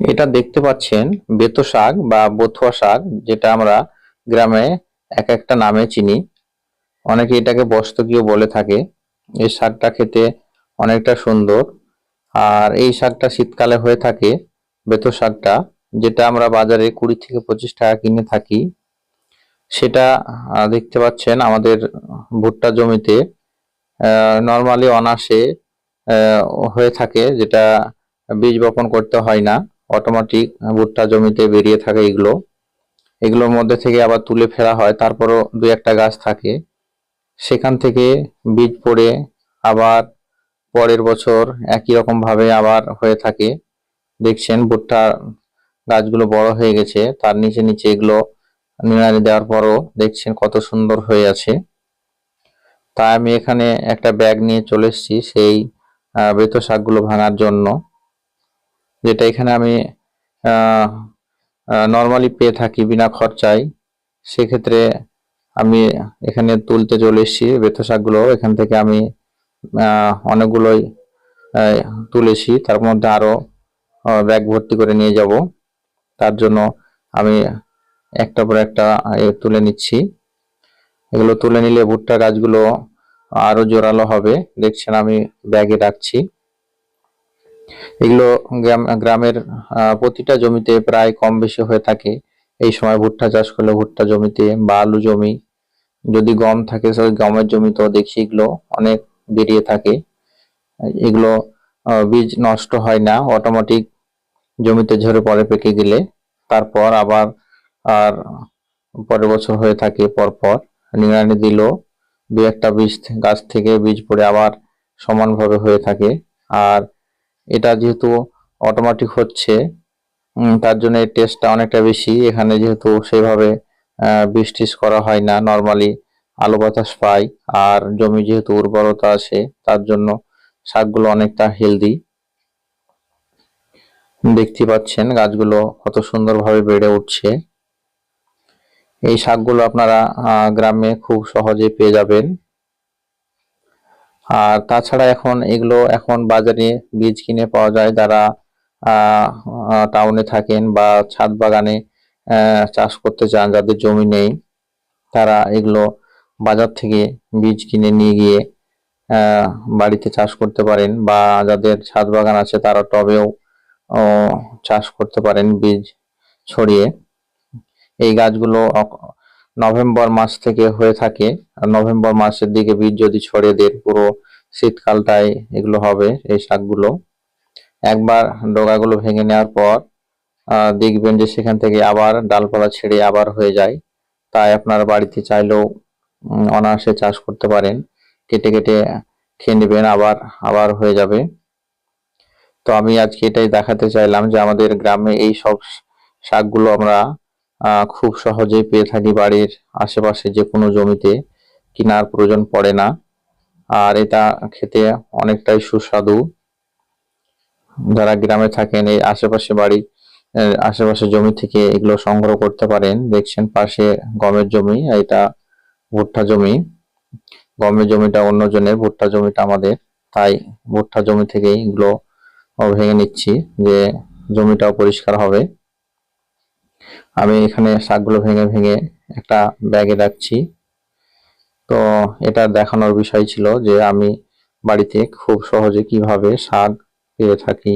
এটা দেখতে পাচ্ছেন বেতো শাক বা বথুয়া শাক, যেটা আমরা গ্রামে এক একটা নামে চিনি। অনেকে এটাকে বস্তকীয় বলে থাকে। এই শাকটা খেতে অনেকটা সুন্দর। আর এই শাকটা শীতকালে হয়ে থাকে বেতো শাকটা, যেটা আমরা বাজারে কুড়ি থেকে পঁচিশ টাকা কিনে থাকি। সেটা দেখতে পাচ্ছেন আমাদের ভুট্টা জমিতে নর্মালি অনাসে হয়ে থাকে, যেটা বীজ বপন করতে হয় না। অটোমেটিক ভুট্টা জমিতে বেরিয়ে থাকে এগুলো। এগুলোর মধ্যে থেকে আবার তুলে ফেলা হয়, তারপরও দুই একটা গাছ থাকে। সেখান থেকে বীজ পড়ে আবার পরের বছর একই রকম ভাবে আবার হয়ে থাকে। দেখছেন ভুট্টা গাছগুলো বড় হয়ে গেছে, তার নিচে নিচে এগুলো নিড়ানি দেওয়ার পরও দেখছেন কত সুন্দর হয়ে আছে। তাই আমি এখানে একটা ব্যাগ নিয়ে চলে এসেছি, সেই বেতো শাকগুলো ভাঙার জন্য। যেটা এখানে আমি নর্মালি পেয়ে থাকি বিনা খরচায়, সেক্ষেত্রে আমি এখানে তুলতে চলে এসেছি, বেতো শাকগুলো। এখান থেকে আমি অনেকগুলোই তুলেছি। তার মধ্যে আরও ব্যাগ ভর্তি করে নিয়ে যাব। তার জন্য আমি একটা পর একটা তুলে নিচ্ছি। এগুলো তুলে নিলে ভুট্টা গাছগুলো আরও জোরালো হবে। দেখছেন আমি ব্যাগে রাখছি। এগুলো গ্রাম- গ্রামের প্রতিটা জমিতে প্রায় কম বেশি হয়ে থাকে। এই সময় ভুট্টা চাষ করলে ভুট্টা জমিতে বা আলু জমি যদি গম থাকে গমের জমিতেও দেখি এগুলো অনেক বেরিয়ে থাকে। এগুলো বীজ নষ্ট হয় না অটোমেটিক জমিতে ঝরে পড়ে পেকে গেলে। তারপর আবার আর পরের বছর হয়ে থাকে পরপর। নিড়ানি দিল দু একটা বীজ, গাছ থেকে বীজ পড়ে আবার সমানভাবে হয়ে থাকে। আর এটা যেহেতু অটোমেটিক হচ্ছে তার জন্য এর টেস্টটা অনেকটা বেশি। এখানে যেহেতু সেভাবে আহ, বীজ টিস করা হয় না নর্মালি আলো বাতাস পায় আর জমি যেহেতু উর্বরতা আছে তার জন্য শাকগুলো অনেকটা হেলদি দেখতে পাচ্ছেন গাছগুলো কত সুন্দরভাবে বেড়ে উঠছে। এই শাকগুলো আপনারা গ্রামে খুব সহজে পেয়ে যাবেন। আর তাছাড়া এখন এগুলো এখন বাজারে বীজ কিনে পাওয়া যায় যারা টাউনে থাকেন বা ছাদ বাগানে চাষ করতে চান, যাদের জমি নেই, তারা এগুলো বাজার থেকে বীজ কিনে নিয়ে গিয়ে বাড়িতে চাষ করতে পারেন বা যাদের ছাদ বাগান আছে তারা টবেও চাষ করতে পারেন বীজ ছড়িয়ে। এই গাছগুলো নভেম্বর মাস থেকে হয়ে থাকে। আর নভেম্বর মাসের দিকে বীজ যদি ছড়িয়ে দেয়, পুরো শীতকালটায় এগুলো হবে এই শাকগুলো। একবার ডগাগুলো ভেঙে নেওয়ার পর দেখবেন যে সেখান থেকে আবার ডালপালা ছেড়ে আবার হয়ে যায়। তাই আপনার বাড়িতে চাইলেও অনায়াসে চাষ করতে পারেন। কেটে কেটে খেয়ে নেবেন, আবার আবার হয়ে যাবে। তো আমি আজকে এটাই দেখাতে চাইলাম যে আমাদের গ্রামে এই সব শাকগুলো আমরা খুব সহজেই পেয়ে থাকি বাড়ির আশেপাশে যে কোনো জমিতে। কেনার প্রয়োজন পড়ে না। আর এটা খেতে অনেকটাই সুস্বাদু। যারা গ্রামে থাকেন, এই আশেপাশে বাড়ি আশেপাশে জমি থেকে এগুলো সংগ্রহ করতে পারেন। দেখছেন পাশে গমের জমি, এটা ভুট্টা জমি। গমের জমিটা অন্যজনের ভুট্টা জমিটা আমাদের। তাই ভুট্টা জমি থেকেই এগুলো ভেঙে নিচ্ছি যে জমিটাও পরিষ্কার হবে। আমি এখানে শাকগুলো ভেঙে ভেঙে একটা ব্যাগে রাখছি। তো এটা দেখানোর বিষয় ছিল যে আমি বাড়িতে খুব সহজে কীভাবে শাক পেয়ে থাকি।